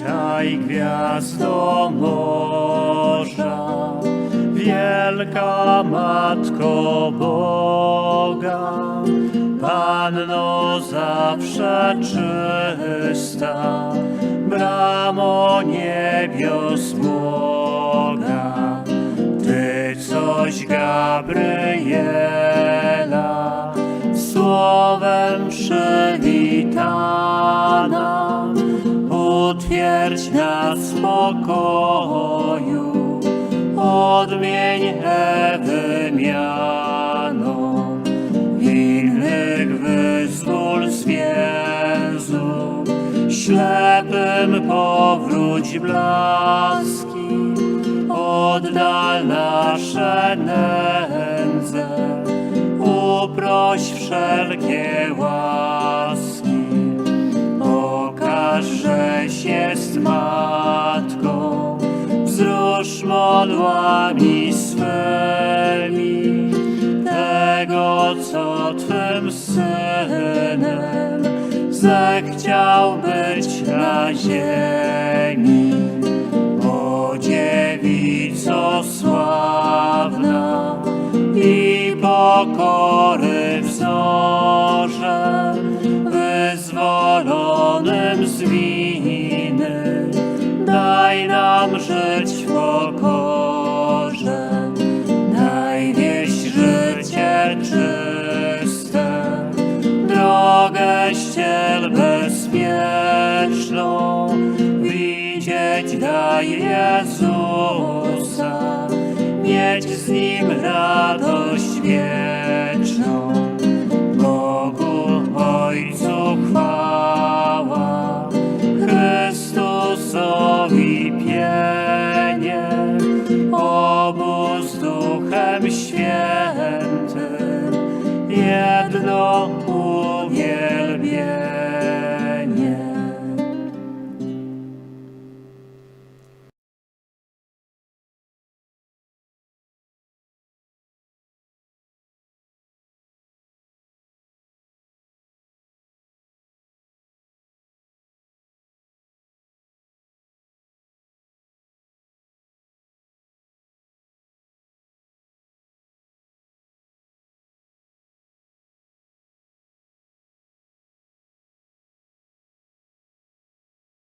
Witaj gwiazdo morza, wielka Matko Boga, Panno zawsze czysta, bramo niebios Boga. Ty coś Gabriela, słowem przywitana, utwierdź nas w pokoju, odmień Ewy miano, winnych wyzwól z więzu, ślepym powróć blaski, oddal nasze nędze, uproś wszelkie łaski. Okaż, żeś jest matką, wzrusz modłami swymi tego, co Twym synem zechciał być na ziemi. O dziewico sławna i pokory wzorze, wyzwolonym winy, daj nam żyć w pokorze, daj wieść życie czyste, drogę ściel bezpieczną, widzieć daj Jezusa, mieć z Nim radość wieczną. pienie, obóz duchem świętym.